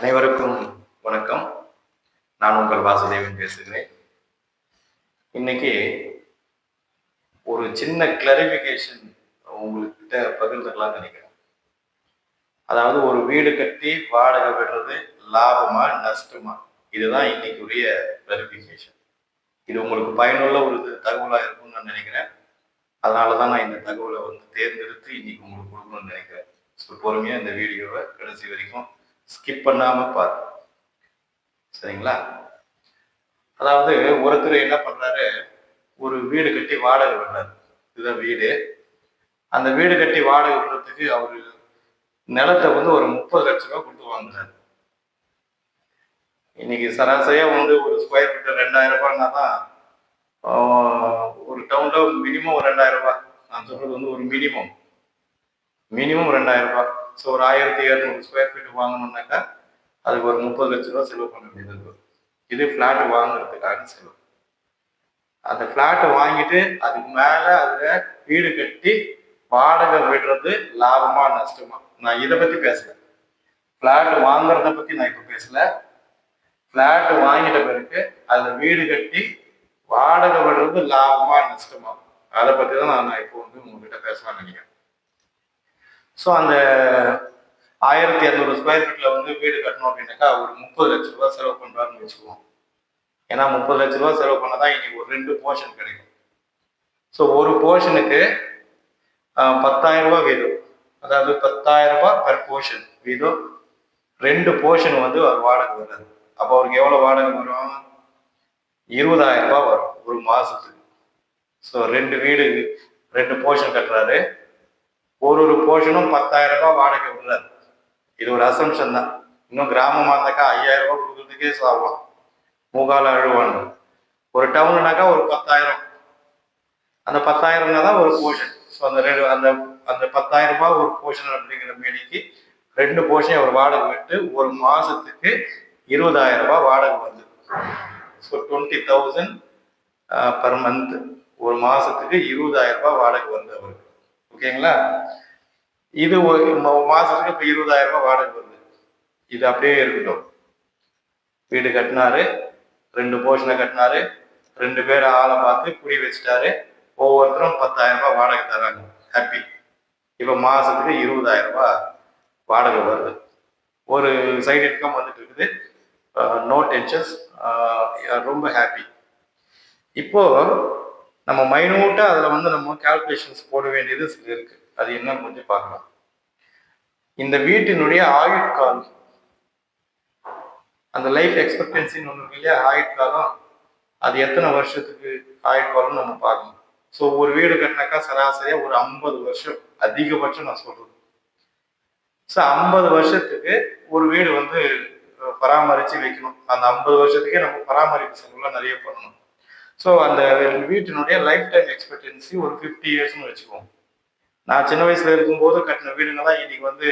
அனைவருக்கும் வணக்கம். நான் உங்கள் வாசுதேவன் பேசுகிறேன். இன்னைக்கு ஒரு சின்ன கிளாரிபிகேஷன் உங்கள்கிட்ட பகிர்ந்துக்கலாம்னு நினைக்கிறேன். அதாவது ஒரு வீடு கட்டி வாடகை விடுறது லாபமா நஷ்டமா? இதுதான் இன்னைக்குரிய கிளாரிபிகேஷன் இது உங்களுக்கு பயனுள்ள ஒரு தகவலாக இருக்கும்னு நான் நினைக்கிறேன். அதனால தான் நான் இந்த தகவலை வந்து தேர்ந்தெடுத்து இன்னைக்கு உங்களுக்கு கொடுக்கணும்னு நினைக்கிறேன். ஸோ பொறுமையாக இந்த வீடியோவை கடைசி வரைக்கும் ஸ்கிப் பண்ணாமல் பாரு. சரிங்களா? அதாவது ஒருத்தர் என்ன பண்றாரு? ஒரு வீடு கட்டி வாடகை விடுறாரு இதுதான் வீடு. அந்த வீடு கட்டி வாடகை விடுறதுக்கு அவரு நிலத்தை வந்து ஒரு முப்பது லட்ச ரூபாய் கொடுத்து வாங்குறாரு. இன்னைக்கு சராசரியா வந்து ஒரு ஸ்கொயர் ஃபீட் ரெண்டாயிரம் ரூபாய்னா தான் ஒரு டவுன்ல மினிமம் ஒரு ரெண்டாயிரம் ரூபாய். நான் சொல்றது வந்து ஒரு மினிமம் மினிமம் ரெண்டாயிரம் ரூபாய். ஸோ ஒரு ஆயிரத்தி இரநூறு ஸ்கொயர் ஃபீட் வாங்கணும்னாக்கா அதுக்கு ஒரு முப்பது லட்ச ரூபா செலவு பண்ண வேண்டியது வரும் இது ஃப்ளாட் வாங்குறதுக்காக செலவு. அந்த ஃப்ளாட்டை வாங்கிட்டு அதுக்கு மேலே அதில் வீடு கட்டி வாடகை விடுறது லாபமா நஷ்டமா? நான் இதை பற்றி பேசல. ஃப்ளாட் வாங்குறத பற்றி நான் இப்போ பேசல. ஃப்ளாட் வாங்கிட்ட பிறகு அதில் வீடு கட்டி வாடகை விடுறது லாபமா நஷ்டமா? அதை பற்றி தான் நான் நான் இப்போ வந்து உங்ககிட்ட பேசலாம்னு நினைக்கிறேன். ஸோ அந்த ஆயிரத்தி இரநூறு ஸ்கொயர் ஃபீட்டில் வந்து வீடு கட்டணும் அப்படின்னாக்கா ஒரு முப்பது லட்ச ரூபா செலவு பண்ணுறாருன்னு வச்சுக்குவோம் ஏன்னா முப்பது லட்ச ரூபா செலவு பண்ணாதான் இன்னைக்கு ஒரு ரெண்டு போர்ஷன் கிடைக்கும். ஸோ ஒரு போர்ஷனுக்கு பத்தாயிரம் ரூபா வீதம் அதாவது பத்தாயிரம் ரூபாய் பர் போர்ஷன் வீதம் ரெண்டு போர்ஷன் வந்து அவர் வாடகை வராது அப்போ அவருக்கு எவ்வளோ வாடகை வரும்? இருபதாயிரம் ரூபாய் வரும் ஒரு மாதத்துக்கு ஸோ ரெண்டு வீடு ரெண்டு போர்ஷன் கட்டுறாரு. ஒரு ஒரு போர்ஷனும் பத்தாயிரம் ரூபாய் வாடகை விடுறாரு இது ஒரு அசம்ஷன் தான். இன்னும் கிராமமா இருந்தாக்கா ஐயாயிரம் ரூபாய் கொடுக்குறதுக்கே சாவான் மூகால அழுவாங்க. ஒரு டவுனுனாக்கா ஒரு பத்தாயிரம். அந்த பத்தாயிரம்னா தான் ஒரு போர்ஷன் ஸோ அந்த ரெண்டு அந்த அந்த பத்தாயிரம் ரூபாய் ஒரு போர்ஷன் அப்படிங்கிற மேடிக்கு ரெண்டு போர்ஷன் அவர் வாடகை விட்டு ஒரு மாசத்துக்கு இருபதாயிரம் ரூபாய் வாடகை வருது. So twenty thousand per month ஒரு மாசத்துக்கு இருபதாயிரம் ரூபாய் வாடகை வருது அவருக்கு. ஓகேங்களா? இது மாசத்துக்கு இப்போ இருபதாயிரம் ரூபாய் வாடகை வருது. இது அப்படியே இருக்கட்டும். வீடு கட்டினாரு ரெண்டு போர்ஷனை கட்டினாரு ரெண்டு பேர் ஆளை பார்த்து குடி வச்சுட்டாரு. ஒவ்வொருத்தரும் பத்தாயிரம் ரூபாய் வாடகை தராங்க ஹாப்பி இப்போ மாசத்துக்கு இருபதாயிரம் ரூபாய் வாடகை வருது. ஒரு சைடு இன்கம் வந்துட்டு இருக்குது. நோ டென்ஷன்ஸ் ரொம்ப ஹாப்பி இப்போ நம்ம மைனூட்டாக அதில் வந்து நம்ம கால்குலேஷன்ஸ் போட வேண்டியது சில இருக்குது அது என்ன கொஞ்சம் பார்க்கலாம். இந்த வீட்டினுடைய ஆயுட்காலம் அந்த லைஃப் எக்ஸ்பெக்டன்சின்னு ஒன்று இல்லையா? ஆயுட்காலம் அது எத்தனை வருஷத்துக்கு ஆயுட்காலம்னு நம்ம பார்க்கணும். ஸோ ஒரு வீடு கட்டினாக்கா சராசரியாக ஒரு ஐம்பது வருஷம். அதிகபட்சம் நான் சொல்கிறது ஸோ ஐம்பது வருஷத்துக்கு ஒரு வீடு வந்து பராமரித்து வைக்கணும். அந்த ஐம்பது வருஷத்துக்கே நம்ம பராமரிப்பு செலவுலாம் நிறைய பண்ணணும். ஸோ அந்த வீட்டினுடைய லைஃப் டைம் எக்ஸ்பெக்டன்சி ஒரு ஃபிஃப்டி இயர்ஸ்னு வச்சுக்குவோம். நான் சின்ன வயசுல இருக்கும்போது கட்டின வீடுங்கெல்லாம் இன்னைக்கு வந்து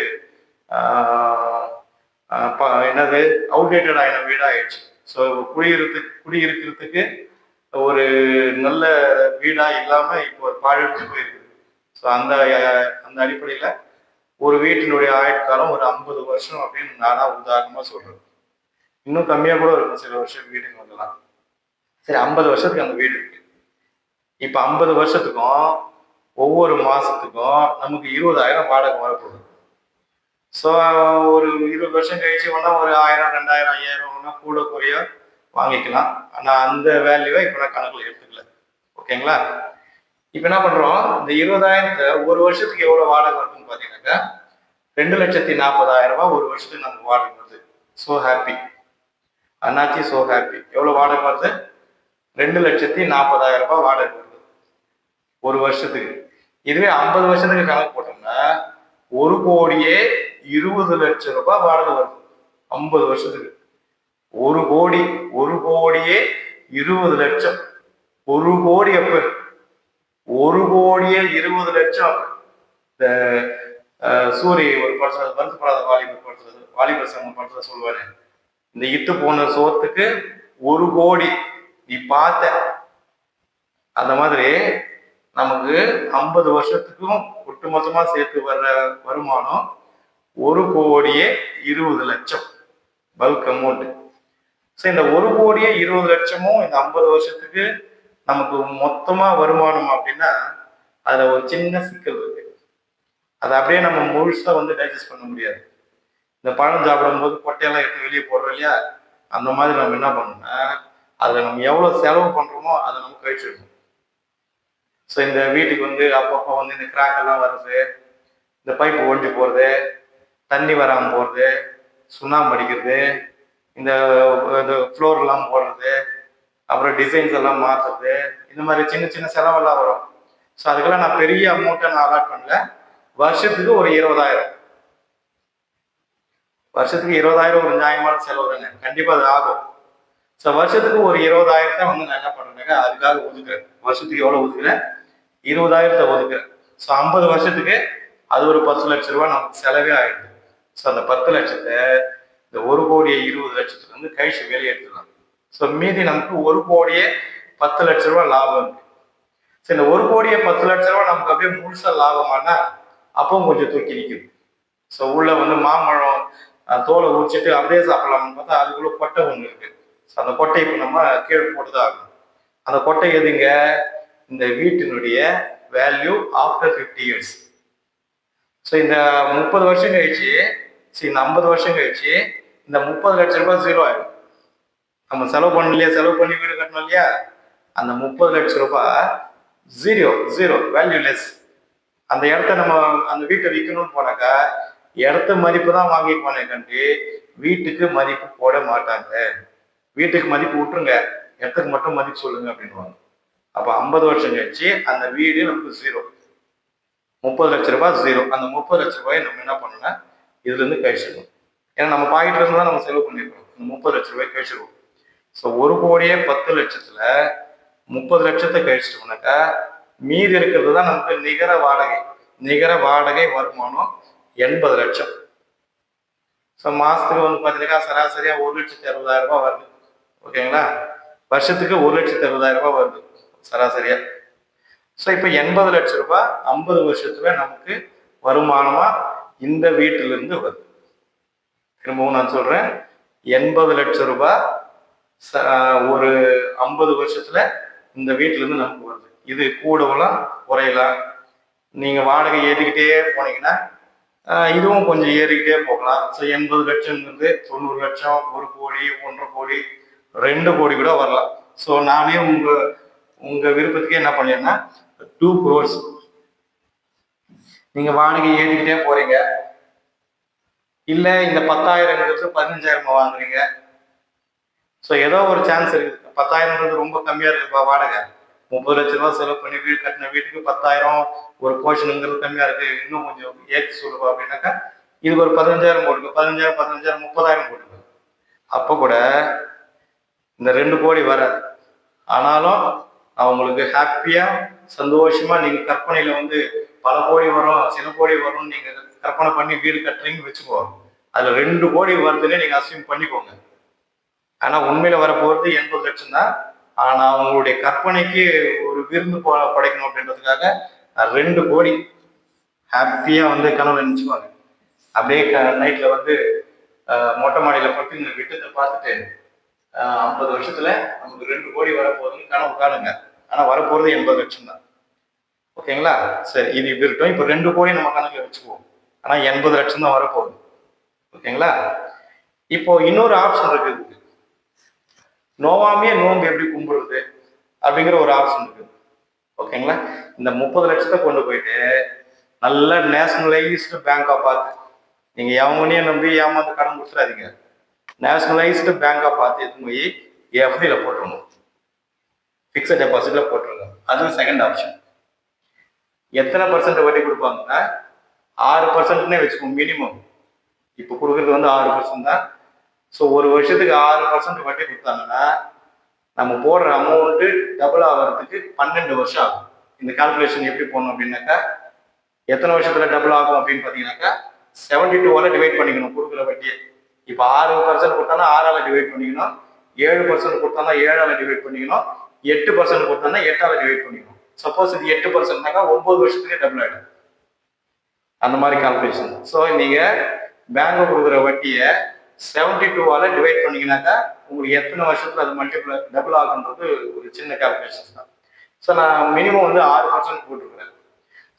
என்னது அவுடேட்டட் ஆயின வீடாயிடுச்சு. ஸோ குடியிருத்து குடியிருக்கிறதுக்கு ஒரு நல்ல வீடா இல்லாம இப்போ ஒரு பாழடிச்சு போயிருக்குது ஸோ அந்த அந்த அடிப்படையில ஒரு வீட்டினுடைய ஆயுட்காலம் ஒரு ஐம்பது வருஷம் அப்படின்னு நானா உதாரணமா சொல்றேன் இன்னும் கம்மியா கூட இருக்கும் சில வருஷம் வீடுங்க வந்துலாம் சரி ஐம்பது வருஷத்துக்கு அந்த வீடு இருக்கு. இப்போ ஐம்பது வருஷத்துக்கும் ஒவ்வொரு மாசத்துக்கும் நமக்கு இருபதாயிரம் வாடகை வரப்போகுது. ஸோ ஒரு இருபது வருஷம் கழிச்சு வேணா ஒரு ஆயிரம் ரெண்டாயிரம் ஐயாயிரம் வேணா கூட குறைய வாங்கிக்கலாம். ஆனால் அந்த வேல்யூவை இப்போ நான் கணக்கில் எடுத்துக்கல. ஓகேங்களா? இப்போ என்ன பண்ணுறோம் இந்த இருபதாயிரத்தை ஒரு வருஷத்துக்கு எவ்வளோ வாடகை வருதுன்னு பார்த்தீங்கன்னாக்கா ரெண்டு லட்சத்தி நாற்பதாயிரம் ரூபாய் ஒரு வருஷத்துக்கு நமக்கு வாடகை வருது. ஸோ ஹாப்பி அண்ணாச்சி ஸோ ஹாப்பி எவ்வளோ வாடகை வருது? ரெண்டு லட்சத்தி நாற்பதாயிரம் ரூபாய் வாடகை வருது. ஒரு வருஷத்துக்கு. இதுவே ஐம்பது வருஷத்துக்கு கணக்கு போட்டோம்னா ஒரு கோடியே இருபது லட்சம் ரூபாய் வாடகை வருது. ஐம்பது வருஷத்துக்கு. ஒரு கோடி ஒரு கோடியே இருபது லட்சம். ஒரு கோடி அப்ப. ஒரு கோடியே இருபது லட்சம் இந்த சூரிய ஒரு படத்துல வருத்தப்படாத வாலிபர் படத்துல வாலிபர் சங்கம் படத்துல சொல்லுவாரு. இந்த இட்டு போன சோத்துக்கு ஒரு கோடி. நீ பார்த்த அந்த மாதிரி நமக்கு ஐம்பது வருஷத்துக்கும் ஒட்டுமொத்தமா சேர்த்து வர்ற வருமானம் ஒரு கோடியே இருபது லட்சம் பல்க் அமௌண்ட் ஸோ இந்த ஒரு கோடியே இருபது லட்சமும் இந்த ஐம்பது வருஷத்துக்கு நமக்கு மொத்தமா வருமானம் அப்படின்னா அதுல ஒரு சின்ன சிக்கல் இருக்கு. அதை அப்படியே நம்ம முழுசா வந்து டைஜஸ்ட் பண்ண முடியாது. இந்த பழம் சாப்பிடும் போது கொட்டையெல்லாம் எடுத்து வெளியே போடுறோம் இல்லையா? அந்த மாதிரி நம்ம என்ன பண்ணோம்னா அதுல நம்ம எவ்வளவு செலவு பண்றோமோ அதை நம்ம கழிச்சிருக்கோம். ஸோ இந்த வீட்டுக்கு வந்து அப்பப்போ வந்து இந்த கிராக் எல்லாம் வருது இந்த பைப்பு ஒழிஞ்சு போறது தண்ணி வராமல் போறது சுண்ணாம்பு அடிக்கிறது இந்த ஃப்ளோர் எல்லாம் போடுறது அப்புறம் டிசைன்ஸ் எல்லாம் மாற்றுறது இந்த மாதிரி சின்ன சின்ன செலவெல்லாம் வரும். ஸோ அதுக்கெல்லாம் நான் பெரிய அமௌண்ட்டை நான் அலாட் பண்ணல. வருஷத்துக்கு ஒரு இருபதாயிரம். வருஷத்துக்கு இருபதாயிரம் ஒரு நியாயமான செலவு தானே. கண்டிப்பாக அது ஆகும். ஸோ வருஷத்துக்கு ஒரு இருபதாயிரத்தை வந்து நான் என்ன பண்றேன்னாக்கா அதுக்காக ஒதுக்குறேன். வருஷத்துக்கு எவ்வளவு ஒதுக்குறேன்? இருபதாயிரத்தை ஒதுக்குறேன். ஸோ ஐம்பது வருஷத்துக்கு அது ஒரு பத்து லட்ச ரூபாய் நமக்கு செலவே ஆயிடுது. ஸோ அந்த பத்து லட்சத்தை இந்த ஒரு கோடியே இருபது லட்சத்துல இருந்து கழிச்சு வெளியே எடுத்துக்கலாம் ஸோ மீதி நமக்கு ஒரு கோடியே பத்து லட்ச ரூபாய் லாபம் இருக்கு. ஸோ இந்த ஒரு கோடியே பத்து லட்ச ரூபாய் நமக்கு அப்படியே முழுசா லாபமானா அப்பவும் கொஞ்சம் தூக்கி நிற்கும். ஸோ உள்ள வந்து மாம்பழம் தோலை உரிச்சிட்டு அப்படியே சாப்பிடலாம்னு பார்த்தா அதுக்குள்ள கொட்டை ஒன்று இருக்கு. ஸோ அந்த கொட்டை இப்போ நம்ம கீழே போட்டுதான் ஆகணும். அந்த கொட்டை எதுங்க? இந்த வீட்டினுடைய value after fifty years so இந்த முப்பது வருஷம் கழிச்சு சரி இந்த ஐம்பது வருஷம் கழிச்சு இந்த முப்பது லட்ச ரூபாய் ஜீரோ ஆயிடும். நம்ம செலவு பண்ணலையா செலவு பண்ணி வீடு கட்டணும் இல்லையா? அந்த முப்பது லட்ச ரூபாய் ஜீரோ ஜீரோ வேல்யூ லெஸ் அந்த இடத்த நம்ம அந்த வீட்டை விற்கணும்னு போனாக்கா இடத்த மதிப்பு தான் வாங்கிக்குவானே கண்டு வீட்டுக்கு மதிப்பு போட மாட்டாங்க. வீட்டுக்கு மதிப்பு விட்டுருங்க. இடத்துக்கு மட்டும் மதிப்பு சொல்லுங்க அப்படின்வாங்க அப்போ ஐம்பது வருஷம் கழிச்சு அந்த வீடு நமக்கு ஜீரோ முப்பது லட்ச ரூபாய் ஜீரோ அந்த முப்பது லட்ச ரூபாயை நம்ம என்ன பண்ணணும்னா இதுல இருந்து கழிச்சிடணும். ஏன்னா நம்ம பாக்கெட்ல இருந்து தான் நம்ம செலவு பண்ணிருக்கோம். அந்த முப்பது லட்ச ரூபாய் கழிச்சிருவோம். ஸோ ஒரு கோடியே பத்து லட்சத்துல முப்பது லட்சத்தை கழிச்சிட்டோம்னாக்கா மீதி இருக்கிறது தான் நமக்கு நிகர வாடகை. நிகர வாடகை வருமானம் எண்பது லட்சம். ஸோ மாசத்துக்கு வந்து பார்த்தீங்கன்னா சராசரியா ஒரு லட்சத்தி அறுபதாயிரம் ரூபாய் வருது. ஓகேங்களா? வருஷத்துக்கு ஒரு லட்சத்தி அறுபதாயிரம் ரூபாய் வருது சராசரியா. ஸோ இப்போ எண்பது லட்ச ரூபாய் ஐம்பது வருஷத்துல நமக்கு வருமானமா இந்த வீட்டிலிருந்து வருது. திரும்பவும் நான் சொல்றேன் எண்பது லட்ச ரூபாய் ச- ஒரு ஐம்பது வருஷத்துல இந்த வீட்டிலேருந்து நமக்கு வருது. இது கூடவெல்லாம் குறையலாம். நீங்க வாடகை ஏறிக்கிட்டே போனீங்கன்னா இதுவும் கொஞ்சம் ஏறிக்கிட்டே போகலாம். ஸோ எண்பது லட்சம்ங்கிறது தொண்ணூறு லட்சம் ஒரு கோடி ஒன்றரை கோடி ரெண்டு கோடி கூட வரலாம் ஸோ நானே உங்க உங்க விருப்பத்துக்கு என்ன பண்ணேன்னா டூ க்ரோர்ஸ் நீங்க வாடகை ஏறிக்கிட்டே போறீங்க. இல்ல இந்த பத்தாயிரங்கிறது பதினஞ்சாயிரமா வாங்குறீங்க. ஸோ ஏதோ ஒரு சான்ஸ் இருக்கு. பத்தாயிரம்ன்றது ரொம்ப கம்மியா இருக்குப்பா வாடகை. முப்பது லட்ச ரூபா செலவு பண்ணி வீடு கட்டின வீட்டுக்கு பத்தாயிரம் ஒரு போர்ஷனுங்கிறது கம்மியா இருக்கு. இன்னும் கொஞ்சம் ஏற்றி சொல்லுவா அப்படின்னாக்கா இதுக்கு ஒரு பதினஞ்சாயிரம் போட்டுக்க. பதினஞ்சாயிரம் பதினஞ்சாயிரம் முப்பதாயிரம் போட்டுக்க. அப்போ கூட இந்த ரெண்டு கோடி வராது. ஆனாலும் அவங்களுக்கு ஹாப்பியா சந்தோஷமா நீங்க கற்பனையில வந்து பல கோடி வரும் சில கோடி வரும்னு நீங்க கற்பனை பண்ணி வீடு கட்டுறீங்கன்னு வச்சுக்கோ. அதுல ரெண்டு கோடி வருதுன்னு நீங்க அசியூம் பண்ணிக்கோங்க. ஆனா உண்மையில வரப்போறது எண்பது லட்சம் தான். ஆனா அவங்களுடைய கற்பனைக்கு ஒரு விருந்து ப- படைக்கணும் அப்படின்றதுக்காக ரெண்டு கோடி ஹாப்பியா வந்து கனவு நினைச்சுக்குவாங்க அப்படியே நைட்ல வந்து மொட்டை மாடியில பட்டு இந்த விட்டத்தை பார்த்துட்டு ஐம்பது வருஷத்துல நமக்கு ரெண்டு கோடி வரப்போகுதுன்னு கனவு காணுங்க. ஆனா வரப்போறது எண்பது லட்சம் தான் ஓகேங்களா? சரி இது இப்படி இருக்கட்டும். இப்போ ரெண்டு கோடி நம்ம கணக்குல வச்சுக்குவோம். ஆனா எண்பது லட்சம் தான் வரப்போகுது. ஓகேங்களா? இப்போ இன்னொரு ஆப்ஷன் இருக்குது நோவாமையே நோம்பு எப்படி கும்பிடுறது அப்படிங்கிற ஒரு ஆப்ஷன் இருக்குது ஓகேங்களா? இந்த முப்பது லட்சத்தை கொண்டு போயிட்டு நல்ல நேஷனலைஸ்டு பேங்காக பார்த்து. நீங்கள் எவங்கனையும் நம்பி ஏமாந்து கடன் கொடுத்துடாதீங்க. நேஷனலைஸ்டு பேங்க் பார்த்து எடுத்து போய் எஃப்டியில் போட்டுருணும் ஃபிக்ஸட் டெபாசிட்ல போட்டுருங்க அதுவும் செகண்ட் ஆப்ஷன் எத்தனை பர்சன்ட் வட்டி கொடுப்பாங்கன்னா ஆறு பர்சன்ட்னே வச்சுக்கோங்க மினிமம் இப்போ கொடுக்குறது வந்து ஆறு பர்சன்ட் தான். ஸோ ஒரு வருஷத்துக்கு ஆறு பர்சன்ட் வட்டி கொடுத்தாங்கன்னா நம்ம போடுற அமௌண்ட்டு டபுள் ஆகிறதுக்கு பன்னெண்டு வருஷம் ஆகும். இந்த கால்குலேஷன் எப்படி போடணும் அப்படின்னாக்கா எத்தனை வருஷத்துல டபுள் ஆகும் அப்படின்னு பார்த்தீங்கன்னாக்கா செவன்டி டூவால டிவைட் பண்ணிக்கணும் கொடுக்குற வட்டியை. இப்போ ஆறு பர்சன்ட் கொடுத்தானா ஆறால டிவைட் பண்ணிக்கணும். ஏழு பர்சன்ட் கொடுத்தானா ஏழால டிவைட் பண்ணிக்கணும். எட்டு பர்சன்ட் கொடுத்தானா எட்டால டிவைட் பண்ணிக்கணும். சப்போஸ் இது எட்டு பர்சன்ட்னாக்கா ஒன்பது வருஷத்துக்கு டபுள் ஆகிடும் அந்த மாதிரி கால்குலேஷன் ஸோ நீங்கள் பேங்க் கொடுக்குற வட்டியை செவன்டி டூவால் டிவைட் பண்ணீங்கன்னாக்கா உங்களுக்கு எத்தனை வருஷத்தில் அது மல்டிபிள் டபுள் ஆகுன்றது ஒரு சின்ன கால்குலேஷன் தான். ஸோ நான் மினிமம் வந்து ஆறு பர்சன்ட் போட்டிருக்கிறேன்.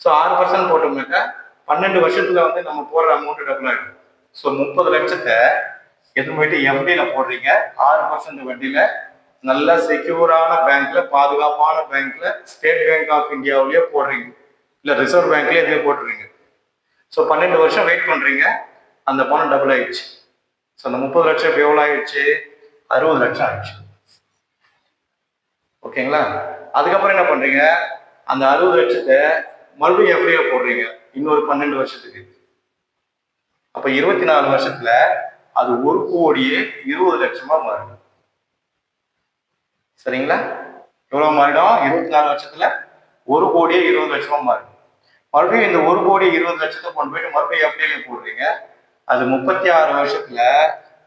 ஸோ ஆறு பர்சன்ட் போட்டோம்னாக்கா பன்னெண்டு வருஷத்தில் வந்து நம்ம போடுற அமௌண்ட் டபுள் ஆகிடும் ஸோ முப்பது லட்சத்தை எடுத்து போயிட்டு எஃப்டியில போடுறீங்க. ஆறு பர்சன்ட் வட்டியில நல்ல செக்யூரான பேங்க்ல பாதுகாப்பான பேங்க்ல ஸ்டேட் பேங்க் ஆஃப் இந்தியாவிலேயே போடுறீங்க. இல்ல ரிசர்வ் பேங்க்லயே எதுவும் போட்டுறீங்க. ஸோ பன்னெண்டு வருஷம் வெயிட் பண்றீங்க. அந்த பணம் டபுள் ஆயிடுச்சு. ஸோ அந்த முப்பது லட்சம் இப்போ எவ்வளோ ஆயிடுச்சு? அறுபது லட்சம் ஆயிடுச்சு. ஓகேங்களா? அதுக்கப்புறம் என்ன பண்றீங்க? அந்த அறுபது லட்சத்தை மறுபடியும் எப்படியோ போடுறீங்க. இன்னொரு பன்னெண்டு வருஷத்துக்கு. அப்ப இருபத்தி நாலு வருஷத்துல அது ஒரு கோடியே இருபது லட்சமா மாறும் சரிங்களா? எவ்வளவு மாறிடும்? இருபத்தி நாலு வருஷத்துல ஒரு கோடியே இருபது லட்சமா மாறும் மறுபடியும் இந்த ஒரு கோடி இருபது லட்சத்தை கொண்டு போயிட்டு மறுபடியும் எஃப்டியில போடுறீங்க? அது முப்பத்தி ஆறு வருஷத்துல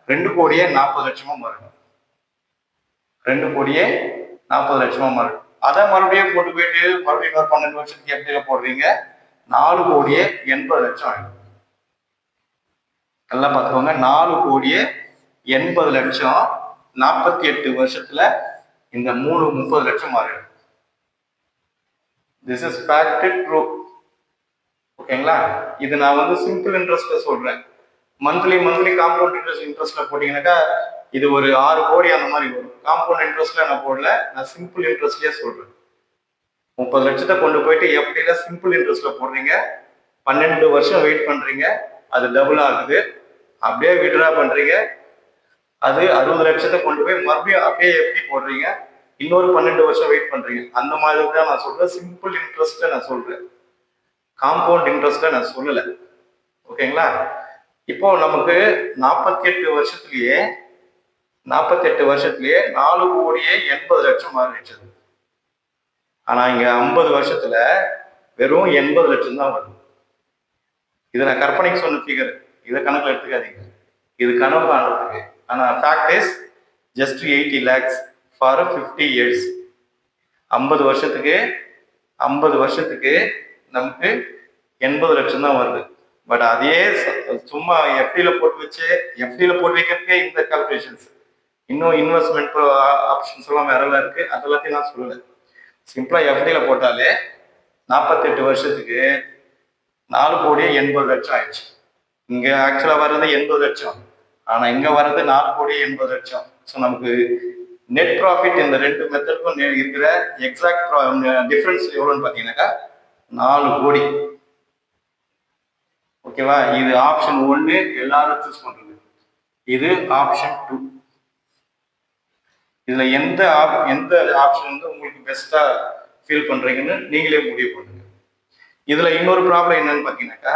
ரெண்டு கோடியே நாற்பது லட்சமா மாறும் ரெண்டு கோடியே நாற்பது லட்சமா மாறும் அதை மறுபடியும் கொண்டு போயிட்டு மறுபடியும் பன்னெண்டு வருஷத்துக்கு எப்படியில போடுறீங்க? நாலு கோடியே எண்பது லட்சம் ஆயிடும். நல்லா பார்த்துக்கோங்க. நாலு கோடியே எண்பது லட்சம் நாற்பத்தி எட்டு வருஷத்துல இந்த மூணு முப்பது லட்சம் மாறிடும். திஸ் இஸ் ஃபேக்ட் ட்ரூ ஓகேங்களா? இது நான் வந்து சிம்பிள் இன்ட்ரெஸ்ட்ல சொல்றேன். மந்த்லி மந்த்லி காம்பவுண்ட் இன்ட்ரெஸ்ட் இன்ட்ரெஸ்ட்ல போட்டீங்கன்னாக்கா இது ஒரு ஆறு கோடி அந்த மாதிரி வரும். காம்பவுண்ட் இன்ட்ரெஸ்ட்ல நான் போடல. நான் சிம்பிள் இன்ட்ரெஸ்ட்லயே சொல்றேன். முப்பது லட்சத்தை கொண்டு போயிட்டு எப்படில சிம்பிள் இன்ட்ரெஸ்ட்ல போடுறீங்க? பன்னெண்டு வருஷம் வெயிட் பண்றீங்க. அது டபுள் ஆகுது. அப்படியே விட்ரா பண்றீங்க. அது அறுபது லட்சத்தை கொண்டு போய் மறுபடியும் அப்படியே எப்படி போடுறீங்க. இன்னொரு பன்னெண்டு வருஷம் வெயிட் பண்றீங்க. அந்த மாதிரி தான் நான் சொல்றேன். சிம்பிள் இன்ட்ரெஸ்ட்டை நான் சொல்றேன். காம்பவுண்ட் இன்ட்ரெஸ்ட்டை நான் சொல்லலை. ஓகேங்களா இப்போ நமக்கு நாற்பத்தி எட்டு வருஷத்துலயே நாற்பத்தி எட்டு வருஷத்துலயே நாலு கோடியே எண்பது லட்சம் மாறிடுச்சது ஆனா இங்க ஐம்பது வருஷத்துல வெறும் எண்பது லட்சம் தான் வருது. இது நான் கற்பனைக்கு சொன்ன ஃபிகர் இதை கணக்கில் எடுத்துக்காதீங்க. இது கனவு காணுறதுக்கு. ஆனால் fact is just eighty lakhs for fifty years ஐம்பது வருஷத்துக்கு ஐம்பது வருஷத்துக்கு நமக்கு எண்பது லட்சம் தான் வருது. பட் அதே ச- சும்மா எஃப்டியில் போட்டு வச்சு எஃப்டியில் போட்டு வைக்கிறதுக்கே இந்த கால்குலேஷன்ஸ் இன்னும் இன்வெஸ்ட்மெண்ட் ஆப்ஷன்ஸ் எல்லாம் வேற எல்லாம் இருக்கு. அதெல்லாத்தையும் நான் சொல்லலை. சிம்பிளா எஃப்டியில் போட்டாலே நாற்பத்தெட்டு வருஷத்துக்கு நாலு கோடியே எண்பது லட்சம் ஆயிடுச்சு. இங்க ஆக்சுவலா வர்றது எண்பது லட்சம். ஆனா இங்க வர்றது நாலு கோடி எண்பது லட்சம். ஸோ நமக்கு நெட் ப்ராஃபிட் இந்த ரெண்டு மெத்தடுக்கும் இருக்கிற எக்ஸாக்ட் டிஃபரன்ஸ் எவ்வளோன்னு பார்த்தீங்கன்னாக்கா நாலு கோடி. ஓகேவா இது ஆப்ஷன் ஒன்று எல்லாரும் சூஸ் பண்றது. இது ஆப்ஷன் டூ இதுல எந்த ஆப் எந்த ஆப்ஷன் வந்து உங்களுக்கு பெஸ்டா ஃபீல் பண்றீங்கன்னு நீங்களே முடிவு பண்ணுங்க. இதுல இன்னொரு ப்ராப்ளம் என்னன்னு பார்த்தீங்கன்னாக்கா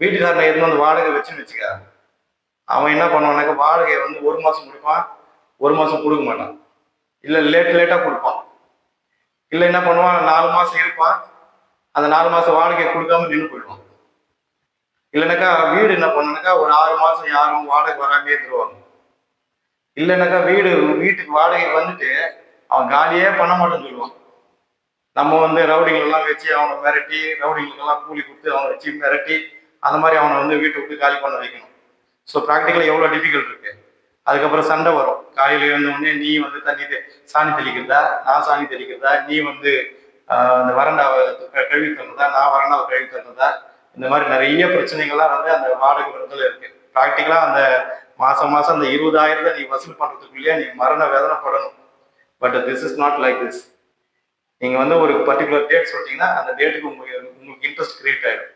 வீட்டுக்காரில் இருந்து வந்து வாடகை வச்சுன்னு வச்சுக்க. அவன் என்ன பண்ணுவானாக்கா வாடகையை வந்து ஒரு மாதம் கொடுப்பான் ஒரு மாதம் கொடுக்க மாட்டான். இல்லை லேட் லேட்டாக கொடுப்பான். இல்லை என்ன பண்ணுவான் நாலு மாதம் இருப்பான். அந்த நாலு மாதம் வாடகையை கொடுக்காம நின்று போயிடுவான். இல்லைனாக்கா வீடு என்ன பண்ணுனாக்கா ஒரு ஆறு மாதம் யாரும் வாடகை வராமே இருந்துருவாங்க. இல்லைனாக்கா வீடு வீட்டுக்கு வாடகை வந்துட்டு அவன் காலியே பண்ண மாட்டேன்னு சொல்லுவான். நம்ம வந்து ரவுடிங்களெல்லாம் வச்சு அவனை மிரட்டி ரவுடிங்களுக்கெல்லாம் கூலி கொடுத்து அவனை வச்சு மிரட்டி அந்த மாதிரி அவனை வந்து வீட்டை விட்டு காலி பண்ண வைக்கணும். ஸோ ப்ராக்டிக்கலாக எவ்வளோ டிஃபிகல்ட் இருக்கு? அதுக்கப்புறம் சண்டை வரும். காலையில் எழுந்த உடனே நீ வந்து தண்ணி சாணி தெளிக்கிறதா? நான் சாணி தெளிக்கிறதா? நீ வந்து அந்த வறண்டாவை கழுவி தரதா நான் வறண்டாவை கழுவி தரதா இந்த மாதிரி நிறைய பிரச்சனைகள்லாம் வந்து அந்த வாடகை விடத்துல இருக்கு. ப்ராக்டிக்கலாக அந்த மாசம் மாசம் அந்த இருபதாயிரத்தை நீ வசூல் பண்றதுக்குள்ளேயே நீ மரண வேதனைப்படணும் but this is not like this நீங்கள் வந்து ஒரு பர்டிகுலர் டேட் சொல்லிட்டீங்கன்னா அந்த டேட்டுக்கு உங்களுக்கு உங்களுக்கு இன்ட்ரெஸ்ட் கிரியேட் ஆகிடும்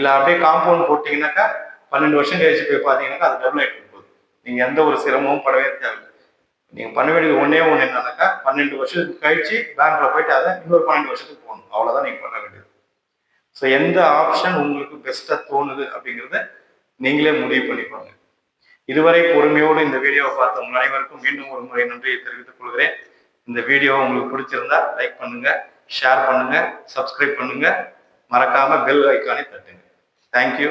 இல்லை அப்படியே காம்பவுண்ட் போட்டிங்கனாக்கா பன்னெண்டு வருஷம் கழிச்சு போய் பார்த்தீங்கன்னாக்கா அது டபுள் ஆகிட்டு போகுது. நீங்கள் எந்த ஒரு சிரமமும் படவே தேவையில்லை. நீங்கள் பண்ண வேண்டியது ஒன்றே ஒன்று என்னன்னாக்கா பன்னெண்டு வருஷத்துக்கு கழிச்சு பேங்க்கில் போயிட்டு அதை இன்னொரு பன்னெண்டு வருஷத்துக்கு போகணும் அவ்வளோதான் நீங்கள் பண்ண வேண்டியது. ஸோ எந்த ஆப்ஷன் உங்களுக்கு பெஸ்ட்டாக தோணுது அப்படிங்கிறத நீங்களே முடிவு பண்ணிக்கோங்க. இதுவரை பொறுமையோடு இந்த வீடியோவை பார்த்த உங்கள் அனைவருக்கும் மீண்டும் ஒரு முறை நன்றியை தெரிவித்துக் கொள்கிறேன். இந்த வீடியோ உங்களுக்கு பிடிச்சிருந்தா லைக் பண்ணுங்க ஷேர் பண்ணுங்க சப்ஸ்கிரைப் பண்ணுங்க. மறக்காம பெல் ஐக்கானை தட்டுங்க. தேங்க்யூ